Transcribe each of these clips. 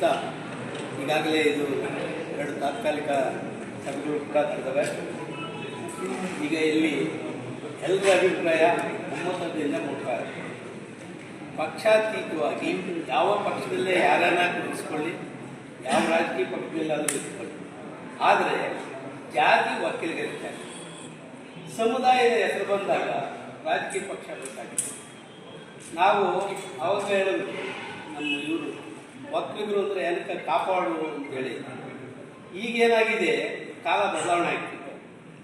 ಮುಗಿಸ್ತಾ ಈಗಾಗಲೇ ಇದು ಎರಡು ತಾತ್ಕಾಲಿಕ ಸಭೆಗಳು ಕೂಡ ಈಗ ಇಲ್ಲಿ ಎಲ್ಲರ ಅಭಿಪ್ರಾಯ ಒಮ್ಮತದಿಂದ ಮುಟ್ಟ ಪಕ್ಷಾತೀತವಾಗಿ ಯಾವ ಪಕ್ಷದಲ್ಲೇ ಯಾರನ್ನ ಕುಡಿಸ್ಕೊಳ್ಳಿ ಯಾವ ರಾಜಕೀಯ ಪಕ್ಷದಲ್ಲಾದರೂ ಇಟ್ಕೊಳ್ಳಿ ಆದರೆ ಜಾತಿ ಒಕ್ಕಲಿಗರಿದ್ದಾರೆ ಸಮುದಾಯದ ಹೆಸರು ಬಂದಾಗ ರಾಜಕೀಯ ಪಕ್ಷ ಬೇಕಾಗಿದೆ ನಾವು ಅವಾಗ ನಮ್ಮ ಇವರು ಒಕ್ಕಲಿಗರು ಅಂದರೆ ಏನಕ್ಕೆ ಕಾಪಾಡು ಅಂತೇಳಿ ಈಗೇನಾಗಿದೆ? ಕಾಲ ಬದಲಾವಣೆ ಆಗ್ತಿದೆ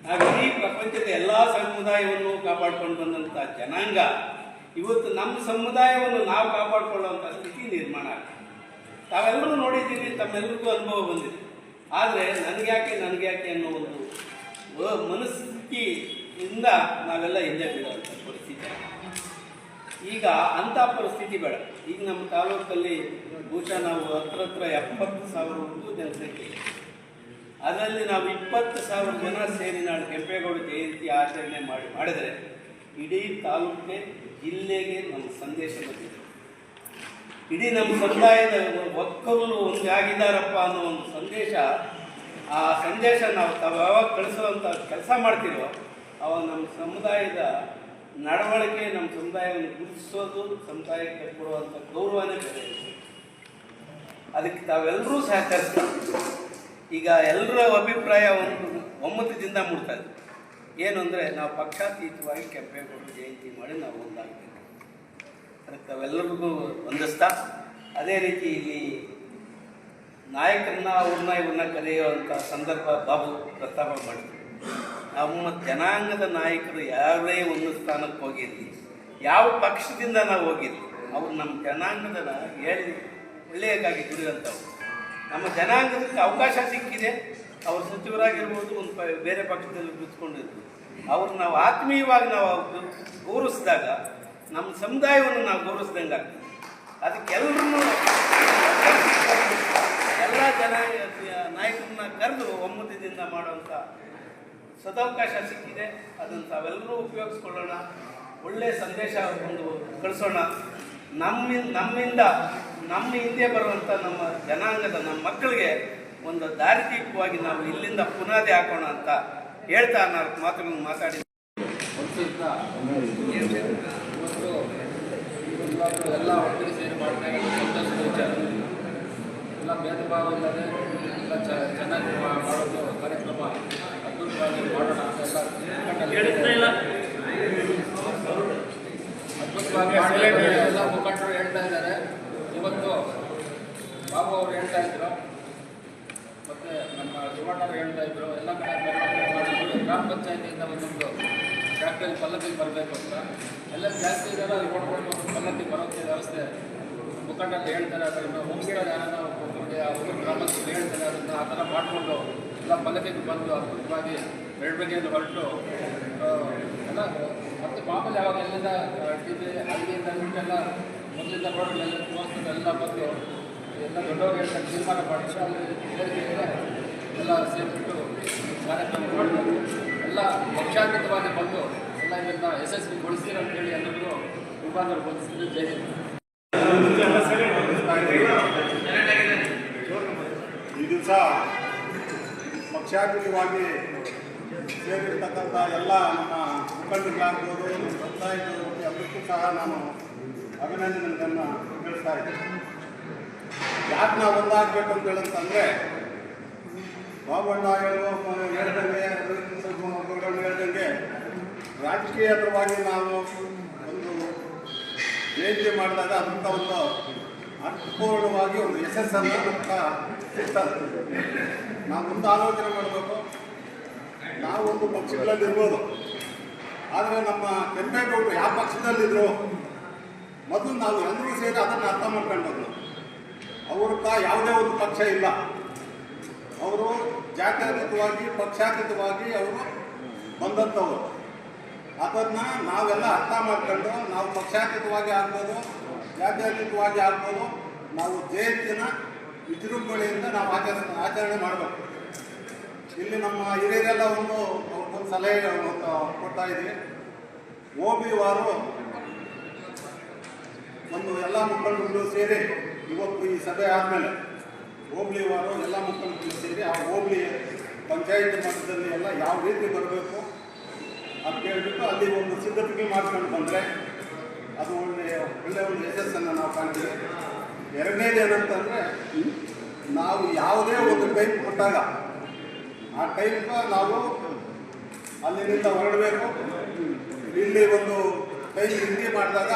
ನಾವು ಇಡೀ ಪ್ರಪಂಚದ ಎಲ್ಲ ಸಮುದಾಯವನ್ನು ಕಾಪಾಡ್ಕೊಂಡು ಬಂದಂಥ ಜನಾಂಗ ಇವತ್ತು ನಮ್ಮ ಸಮುದಾಯವನ್ನು ನಾವು ಕಾಪಾಡಿಕೊಳ್ಳುವಂಥ ಸ್ಥಿತಿ ನಿರ್ಮಾಣ ಆಗ್ತದೆ ತಾವೆಲ್ಲರೂ ನೋಡಿದ್ದೀವಿ ತಮ್ಮೆಲ್ಲರಿಗೂ ಅನುಭವ ಬಂದಿದೆ. ಆದರೆ ನನಗೆ ಯಾಕೆ ನನಗೆ ಯಾಕೆ ಅನ್ನೋ ಒಂದು ಮನಸ್ಥಿತಿಯಿಂದ ನಾವೆಲ್ಲ ಹಿಂದೆ ಬೀಳುವಂಥ ಪರಿಸ್ಥಿತಿ ಈಗ ಅಂಥ ಪರಿಸ್ಥಿತಿ ಬೇಡ ಈಗ ನಮ್ಮ ತಾಲೂಕಲ್ಲಿ ಬಹುಶಃ ನಾವು ಹತ್ರ ಹತ್ರ ಎಪ್ಪತ್ತು ಒಂದು ಜನಸಂಖ್ಯೆ. ಅದರಲ್ಲಿ ನಾವು ಇಪ್ಪತ್ತು ಸಾವಿರ ಜನ ಸೇರಿ ನಾಳೆ ಕೆಂಪೇಗೌಡ ಜಯಂತಿ ಆಚರಣೆ ಮಾಡಿ, ಮಾಡಿದರೆ ಇಡೀ ತಾಲೂಕಿಗೆ ಜಿಲ್ಲೆಗೆ ನಮ್ಮ ಸಂದೇಶ ಬಂದಿದೆ ಇಡೀ ನಮ್ಮ ಸಮುದಾಯದ ಒಕ್ಕಲು ಒಂದು ಆಗಿದ್ದಾರಪ್ಪ ಅನ್ನೋ ಒಂದು ಸಂದೇಶ, ಆ ಸಂದೇಶ ನಾವು ತಾವು ಯಾವಾಗ ಕಳಿಸುವಂಥ ಕೆಲಸ ಮಾಡ್ತೀವೋ ಅವಾಗ ನಮ್ಮ ಸಮುದಾಯದ ನಡವಳಿಕೆ ನಮ್ಮ ಸಮುದಾಯವನ್ನು ಗುರುತಿಸೋದು, ಸಮುದಾಯಕ್ಕೆ ಕೊಡುವಂಥ ಗೌರವನೇ ಬೇರೆ. ಅದಕ್ಕೆ ತಾವೆಲ್ಲರೂ ಸಹಕರಿಸ್ತೀವಿ ಈಗ ಎಲ್ಲರ ಅಭಿಪ್ರಾಯ ಒಂದು, ಒಮ್ಮತದಿಂದ ಮೂಡ್ತಾ ಇದೆ. ಏನು ಅಂದರೆ ನಾವು ಪಕ್ಷಾತೀತವಾಗಿ ಕೆಂಪೇಗೌಡರು ಜಯಂತಿ ಮಾಡಿ ನಾವು ಒಂದಾಗಬೇಕು. ಅದಕ್ಕೆ ತಾವೆಲ್ಲರಿಗೂ ಹೊಂದಿಸ್ತಾ ಅದೇ ರೀತಿ ಇಲ್ಲಿ ನಾಯಕರನ್ನ ಅವ್ರನ್ನ ಇವ್ರನ್ನ ಕರೆಯುವಂಥ ಸಂದರ್ಭ ಬಾಬು ಪ್ರಸ್ತಾಪ ಮಾಡಿದ್ರು. ನಮ್ಮ ಜನಾಂಗದ ನಾಯಕರು ಯಾರೇ ಒಂದು ಸ್ಥಾನಕ್ಕೆ ಹೋಗಿದ್ವಿ ಯಾವ ಪಕ್ಷದಿಂದ ನಾವು ಹೋಗಿದ್ವಿ ಅವ್ರು ನಮ್ಮ ಜನಾಂಗದ ಹೇಳಿ, ಒಳ್ಳೆಯದಾಗಿ ದುಡಿದಂಥವ್ರು ನಮ್ಮ ಜನಾಂಗದಕ್ಕೆ ಅವಕಾಶ ಸಿಕ್ಕಿದೆ, ಅವ್ರು ಸಚಿವರಾಗಿರ್ಬೋದು, ಒಂದು ಪ, ಬೇರೆ ಪಕ್ಷದಲ್ಲಿ ಕೂತ್ಕೊಂಡಿದ್ವಿ ಅವ್ರು ನಾವು ಆತ್ಮೀಯವಾಗಿ ನಾವು ಗೌರವಿಸಿದಾಗ, ನಮ್ಮ ಸಮುದಾಯವನ್ನು ನಾವು ಗೌರವಿಸ್ದಂಗೆ ಆಗ್ತದೆ. ಅದಕ್ಕೆಲ್ಲರೂ ಎಲ್ಲ ಜನ ನಾಯಕರನ್ನ ಕರೆದು ಒಮ್ಮತದಿಂದ ಮಾಡುವಂಥ ಸದಾವಕಾಶ ಸಿಕ್ಕಿದೆ, ಅದನ್ನು ತಾವೆಲ್ಲರೂ ಉಪಯೋಗಿಸ್ಕೊಳ್ಳೋಣ. ಒಳ್ಳೆಯ ಸಂದೇಶ ಒಂದು ಕಳಿಸೋಣ. ನಮ್ಮ, ನಮ್ಮಿಂದ, ನಮ್ಮ ಹಿಂದೆ ಬರುವಂಥ ನಮ್ಮ ಜನಾಂಗದ, ನಮ್ಮ ಮಕ್ಕಳಿಗೆ ಒಂದು ದಾರಿದೀಪವಾಗಿ ನಾವು ಇಲ್ಲಿಂದ ಪುನಾದಿ ಹಾಕೋಣ ಅಂತ ಹೇಳ್ತಾ ನಾಲ್ಕು ಮಾತುಗಳನ್ನು ಮಾತಾಡಿ ಎಲ್ಲ ಒಟ್ಟಿಗೆ ಸೇರಿ ಮಾಡ್ತಾ ಎಲ್ಲ ಭೇದ ಭಾವ ಇಲ್ಲದೆ ಎಲ್ಲ ಚೆನ್ನಾಗಿ ಮಾ- ಮಾಡೋದು ಕಾರ್ಯಕ್ರಮ ಅದ್ಭುತವಾಗಿ ಮಾಡೋಣ ಅಂತ ಎಲ್ಲ ಅದ್ಭುತವಾಗಿ ಮಾಡಬೇಕು ಅಂತ ಎಲ್ಲ ಮುಖಂಡರು ಹೇಳ್ತಾ ಇದ್ದಾರೆ ಇವತ್ತು ಬಾಬು ಅವರು ಹೇಳ್ತಾ ಇದ್ರು ಮತ್ತೆ ನಮ್ಮ ಇದ್ರು, ಎಲ್ಲ ಕಡೆ ಮಾಡಿದ್ರು ಗ್ರಾಮ ಪಂಚಾಯತಿಯಿಂದ ಒಂದೊಂದು ಟ್ರ್ಯಾಕ್ಟರ್ ಪಲ್ಲಕ್ಕಿಗೆ ಬರಬೇಕು ಅಂತ. ಎಲ್ಲ ಜಾಸ್ತಿ ಜನ ನೋಡ್ಕೊಂಡು ಒಂದು ಪಲ್ಲಕ್ಕಿ ಬರೋಕ್ಕೆ ವ್ಯವಸ್ಥೆ ಮುಖಂಡರು ಹೇಳ್ತಾರೆ ಅದನ್ನು ಮುಗಿಸ್ತಾರೆ ಯಾರನ್ನ ಒಬ್ಬೊಬ್ಬರಿಗೆ ಅವರು ಗ್ರಾಮಸ್ಥರು ಹೇಳ್ತಾರೆ, ಅದನ್ನು ಆ ಥರ ಮಾಡಿಕೊಂಡು ಎಲ್ಲ ಪಲ್ಲಕ್ಕಿಗೆ ಬಂದು ಅದ್ಭುತವಾಗಿ ಮೆರವಣಿಗೆಯನ್ನು ಹೊರಟು ಎಲ್ಲ ಮತ್ತು ಮಾಮೂಲಿ ಯಾವಾಗ ಎಲ್ಲಿಂದ ಟಿ ವಿ ಅಲ್ಲಿಂದ ಎಲ್ಲ ಮೊದಲಿಂದ ಎಲ್ಲ ತೋರಿಸ್ಕೊಂಡು ಎಲ್ಲ ಬಂದು ಎಲ್ಲ ದೊಡ್ಡವರು ಹೇಳ್ತಾರೆ, ತೀರ್ಮಾನ ಮಾಡಿದ್ರೆ, ಅಲ್ಲಿ ಎಲ್ಲ ಸೇರಿಬಿಟ್ಟು ಕಾರ್ಯಕ್ರಮ ಎಲ್ಲ ಪಕ್ಷಾತೀತವಾಗಿ ಬಂದು ಎಲ್ಲ ಇದನ್ನು ಯಶಸ್ವಿಗೊಳಿಸಿ ಅಂತೇಳಿ ಎಲ್ಲರಿಗೂ ಮುಖಾಂತರ ವಂದಿಸಿದ್ರು ಜೈ ಈ ದಿವಸ ಪಕ್ಷಾತೀತವಾಗಿ ಸೇರಿರ್ತಕ್ಕಂಥ ಎಲ್ಲ ನಮ್ಮ ಮುಖಂಡರುಗಳಾಗ್ಬೋದು ಸಮುದಾಯದವರು ಎಲ್ಲರಿಗೂ ಸಹ ನಾನು ಅಭಿನಂದನೆಗಳನ್ನು ತಿಳಿಸ್ತಾ ಇದ್ದೀನಿ. ಯಾಕೆ ನಾವು ಒಂದಾಗಬೇಕು ಅಂತ ಹೇಳಂತಂದರೆ ಬಾಬಣ್ಣ ಹೇಳ್ದಂಗೆ ಗುರುಗಳು ಹೇಳ್ದಂಗೆ ರಾಜಕೀಯಪರವಾಗಿ ನಾವು ಒಂದು ಜಯಂತಿ ಮಾಡಿದಾಗ ಅದರಿಂದ ಒಂದು ಅರ್ಥಪೂರ್ಣವಾಗಿ ಒಂದು ಯಶಸ್ಸನ್ನು ಅಂತ ಸಿಗ್ತದೆ ನಾವು ಮುಂದೆ ಆಲೋಚನೆ ಮಾಡಬೇಕು. ನಾವು ಒಂದು ಪಕ್ಷಗಳಲ್ಲಿ ಇರ್ಬೋದು ಆದರೆ ನಮ್ಮ ಕೆಂಪೇಗೌಡರು ಯಾವ ಪಕ್ಷದಲ್ಲಿದ್ದರು ಮೊದಲು ನಾವು ಎಲ್ಲರೂ ಸೇರಿ ಅದನ್ನು ಅರ್ಥ ಮಾಡ್ಕೊಂಡು ಅವ್ರ ಯಾವುದೇ ಒಂದು ಪಕ್ಷ ಇಲ್ಲ. ಅವರು ಜಾತ್ಯತೀತವಾಗಿ, ಪಕ್ಷಾತೀತವಾಗಿ ಅವರು ಬಂದಂಥವ್ರು ಅದನ್ನ ನಾವೆಲ್ಲ ಅರ್ಥ ಮಾಡ್ಕೊಂಡು ನಾವು ಪಕ್ಷಾತೀತವಾಗಿ ಆಗ್ಬೋದು, ಜಾತ್ಯತೀತವಾಗಿ ಆಗ್ಬೋದು, ನಾವು ಜಯಂತಿನ ವಿಜೃಂಭಣೆಯಿಂದ ನಾವು ಆಚರ, ಆಚರಣೆ ಮಾಡಬೇಕು. ಇಲ್ಲಿ ನಮ್ಮ ಹಿರಿಯರೆಲ್ಲ ಒಂದು ಒಂದು ಸಲಹೆ ಕೊಡ್ತಾ ಇದ್ದೀವಿ ಓ ಬಿ ವಾರು ಒಂದು ಎಲ್ಲ ಮುಖಂಡರು ಸೇರಿ, ಇವತ್ತು ಈ ಸಭೆ ಆದಮೇಲೆ ಹೋಬಳಿವಾರು ಎಲ್ಲ ಮುಖಂಡರು ಸೇರಿ ಆ ಹೋಬ್ಳಿ ಪಂಚಾಯತ್ ಮಟ್ಟದಲ್ಲಿ ಎಲ್ಲ ಯಾವ ರೀತಿ ಬರಬೇಕು ಅಂತ ಹೇಳ್ಬಿಟ್ಟು ಅಲ್ಲಿ ಒಂದು ಸಿದ್ಧತೆಗೆ ಮಾಡ್ಕೊಂಡು ಬಂದರೆ ಅದು ಒಳ್ಳೆಯ ಒಳ್ಳೆಯ ಒಂದು ಯಶಸ್ಸನ್ನು ನಾವು ಕಾಣ್ತೀವಿ. ಎರಡನೇದು ಏನಂತಂದರೆ, ನಾವು ಯಾವುದೇ ಒಂದು ಟೈಮ್ ಕೊಟ್ಟಾಗ ಆ ಟೈಮ್ ನಾವು ಅಲ್ಲಿನಿಂದ ಹೊರಡಬೇಕು. ಇಲ್ಲಿ ಒಂದು ಟೈಮ್ ಹಿಂದಿ ಮಾಡಿದಾಗ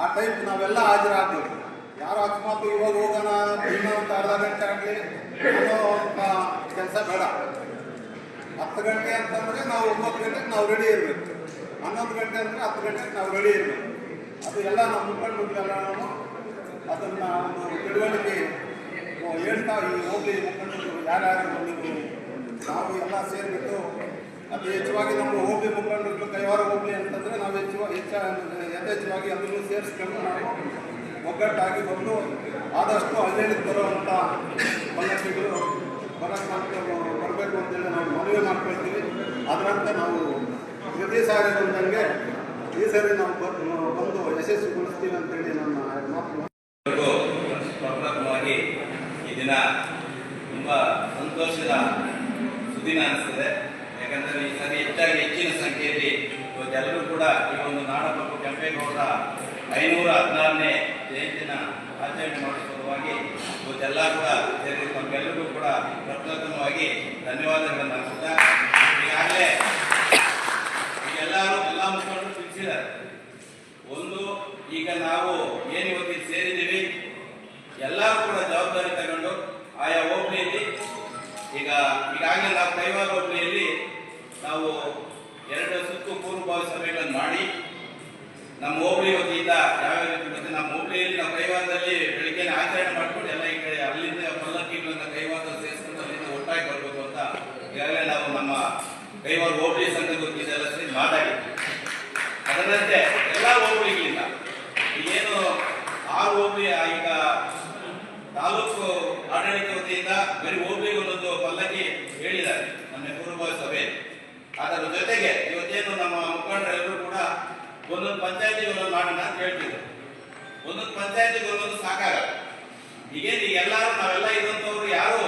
ಆ ಟೈಮ್ ನಾವೆಲ್ಲ ಹಾಜರಾಗಬೇಕು ಯಾರು ಅಕಸ್ಮಾತ್ ಇವಾಗ ಇನ್ನೂ ಒಂದು ಅರ್ಧ ಗಂಟೆ ಆಗಲಿ ಕೆಲಸ ಬೇಡ. ಹತ್ತು ಗಂಟೆ ಅಂತಂದರೆ ನಾವು ಒಂಬತ್ತು ಗಂಟೆಗೆ ನಾವು ರೆಡಿ ಇರಬೇಕು. ಹನ್ನೊಂದು ಗಂಟೆ ಅಂದರೆ ಹತ್ತು ಗಂಟೆಗೆ ನಾವು ರೆಡಿ ಇರಬೇಕು. ಅದು ಎಲ್ಲ ನಾವು ಮುಖಂಡರುಗಳೆಲ್ಲ ನಾವು ಅದನ್ನು ಒಂದು ತಿಳುವಳಿಕೆ ಹೇಳ್ತಾ ಈ ಹೋಗ್ಲಿ ಮುಖಂಡರು ಯಾರ್ಯಾರು ಬಂದಿದ್ರು, ನಾವು ಎಲ್ಲ ಸೇರಿಬಿಟ್ಟು ಅತಿ ಹೆಚ್ಚವಾಗಿ ನಮ್ಮ ಹೋಗಿ ಮುಖಂಡರು ಕೈವಾರ ಹೋಗ್ಲಿ ಅಂತಂದರೆ ನಾವು ಹೆಚ್ಚು ಹೆಚ್ಚ ಯಥೇಚ್ಛವಾಗಿ ಅದನ್ನು ಸೇರಿಸ್ಕೊಂಡು ನಾವು ಒಗ್ಗಟ್ಟಾಗಿ ಬಂದು ಆದಷ್ಟು ಹಳ್ಳಿಯಲ್ಲಿ ಬರುವಂಥ ಪಲ್ಲಕ್ಕಿಗಳು ಬರಕ್ಕೆ ಬರಬೇಕು ಅಂತೇಳಿ ನಾವು ಮನವಿ ಮಾಡ್ಕೊಳ್ತೀವಿ ಅದರಂತೆ ನಾವು ಪ್ರತಿ ಸಾರಿ ಬಂದಂಗೆ ಈ ಸಾರಿ ನಾವು ಬಂದು ಯಶಸ್ವಿಗೊಳಿಸ್ತೀವಿ ಅಂತೇಳಿ ನನ್ನ ಮಾತು. ಪ್ರಪ್ರಥಮವಾಗಿ ಈ ದಿನ ತುಂಬ ಸಂತೋಷದ ಸುದಿನ ಅನಿಸ್ತದೆ. ಯಾಕಂದರೆ ಈ ಸಾರಿ ಹೆಚ್ಚಾಗಿ ಹೆಚ್ಚಿನ ಸಂಖ್ಯೆಯಲ್ಲಿ ಇವತ್ತೆಲ್ಲರೂ ಕೂಡ ಈ ಒಂದು ನಾಡಪ್ರಭು ಕೆಂಪೇಗೌಡರ ಐನೂರ ಹದಿನಾರನೇ ಜಯಂತಿನ ಆಚರಣೆ ಮಾಡುವ ಸಲುವಾಗಿ ಇವತ್ತೆಲ್ಲ ಕೂಡ ಸೇರಿ ತಮಗೆಲ್ಲರಿಗೂ ಕೂಡ ಪ್ರಪ್ರಥಮವಾಗಿ ಧನ್ಯವಾದಗಳನ್ನು ಅರ್ಪಿಸ್ತಾ ಈಗಾಗಲೇ ಎಲ್ಲರೂ ಎಲ್ಲ ಮುಖಂಡರು ತಿಳಿಸಿದ್ದಾರೆ. ಒಂದು, ಈಗ ನಾವು ಏನು ಇವತ್ತಿಗೆ ಸೇರಿದ್ದೀವಿ, ಎಲ್ಲರೂ ಕೂಡ ಜವಾಬ್ದಾರಿ ತಗೊಂಡು ಆಯಾ ಹೋಬಳಿಯಲ್ಲಿ ಈಗ ಈಗಾಗಲೇ ನಾವು ಕೈವಾರ ನಾವು ಎರಡು ಸುತ್ತು ಪೂರ್ವಭಾವಿ ಸಭೆಗಳನ್ನು ಮಾಡಿ ನಮ್ಮ ಹೋಬಳಿ ವತಿಯಿಂದ ಯಾವ ರೀತಿ ಮತ್ತೆ ನಮ್ಮ ಹೋಬಳಿಯಲ್ಲಿ ನಾವು ಕೈವಾರದಲ್ಲಿ ಬೆಳಿಗ್ಗೆ ಆಚರಣೆ ಮಾಡ್ಕೊಂಡು ಎಲ್ಲ ಈ ಕಡೆ ಅಲ್ಲಿಂದ ಪಲ್ಲಕ್ಕಿಗಳನ್ನ ಕೈವಾರದಲ್ಲಿ ಸೇರಿಸ್ಕೊಂಡು ಅಲ್ಲಿಂದ ಒಟ್ಟಾಗಿ ಬರಬೇಕು ಅಂತ ಈಗಾಗಲೇ ನಾವು ನಮ್ಮ ಕೈವಾರ ಸಂಘದ ವತಿಯಿಂದೆಲ್ಲ ಸೇರಿ ಮಾತಾಡಿದ್ವಿ ಅದರಂತೆ ಎಲ್ಲ ಹೋಬಳಿಗಳಿಂದ ಏನು ಆರು ಹೋಬಳಿ ಈಗ ತಾಲೂಕು ಆಡಳಿತ ವತಿಯಿಂದ ಬರೀ ಹೋಬಳಿಗೆ ಒಂದೊಂದು ಪಲ್ಲಕ್ಕಿ ಹೇಳಿದ್ದಾರೆ ನಮ್ಮ ಪೂರ್ವ ಸಭೆ. ಅದರ ಜೊತೆಗೆ ಇವತ್ತೇನು ನಮ್ಮ ಮುಖಂಡರೆಲ್ಲರೂ ಕೂಡ ಒಂದೊಂದು ಪಂಚಾಯತಿಗೆ ಒಂದೊಂದು ಮಾಡೋಣ ಅಂತ ಹೇಳ್ತಿದ್ರು. ಒಂದೊಂದು ಪಂಚಾಯತಿಗೆ ಒಂದೊಂದು ಸಾಕಾಗಲ್ಲ. ಈಗೇನು ಈಗ ಎಲ್ಲರೂ ನಾವೆಲ್ಲ ಇರುವಂತವ್ರು ಯಾರು?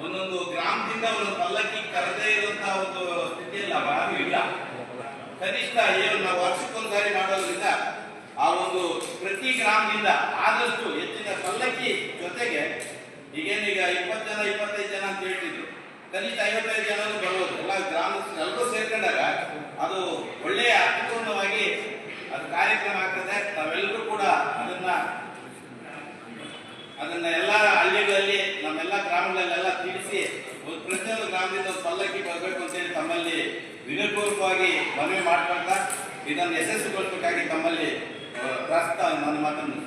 ಒಂದೊಂದು ಗ್ರಾಮದಿಂದ ಒಂದು ಪಲ್ಲಕ್ಕಿ ಕರೆದೇ ಇರುವಂತಹ ಒಂದು ಸ್ಥಿತಿಯಲ್ಲಿ ನಾವು ಇಲ್ಲ. ಕನಿಷ್ಠ ಏನು ನಾವು ವರ್ಷಕ್ಕೊಂದ್ಸಾರಿ ಮಾಡೋದ್ರಿಂದ ಆ ಒಂದು ಪ್ರತಿ ಗ್ರಾಮದಿಂದ ಆದಷ್ಟು ಹೆಚ್ಚಿನ ಪಲ್ಲಕ್ಕಿ ಜೊತೆಗೆ ಈಗೇನೀಗ ಇಪ್ಪತ್ತು ಜನ, ಇಪ್ಪತ್ತೈದು ಜನ ಅಂತ ಹೇಳ್ತಿದ್ರು ಕನಿಷ್ಠ ಐವತ್ತೈದು ಜನ ಬರೋದು ಎಲ್ಲ ಗ್ರಾಮ ಎಲ್ಲರೂ ಸೇರ್ಕೊಂಡಾಗ ಅದು ಒಳ್ಳೆಯ ಅರ್ಥಪೂರ್ಣವಾಗಿ ಅದು ಕಾರ್ಯಕ್ರಮ ಆಗ್ತದೆ ನಾವೆಲ್ಲರೂ ಕೂಡ ಅದನ್ನ ಅದನ್ನ ಎಲ್ಲ ಹಳ್ಳಿಗಳಲ್ಲಿ ನಮ್ಮೆಲ್ಲ ಗ್ರಾಮಗಳಲ್ಲೆಲ್ಲ ತಿಳಿಸಿ ಒಂದು ಪ್ರತಿಯೊಂದು ಗ್ರಾಮದಿಂದ ಪಲ್ಲಕ್ಕಿ ಬರಬೇಕು ಅಂತೇಳಿ ತಮ್ಮಲ್ಲಿ ವಿನಯಪೂರ್ವಕವಾಗಿ ಮನವಿ ಮಾಡ್ಕೊಳ್ತಾ ಇದನ್ನು ಯಶಸ್ವಿಗೊಳಿಸಬೇಕಾಗಿ ತಮ್ಮಲ್ಲಿ ಪ್ರಸ್ತಾ ನನ್ನ ಮಾತನ್ನು.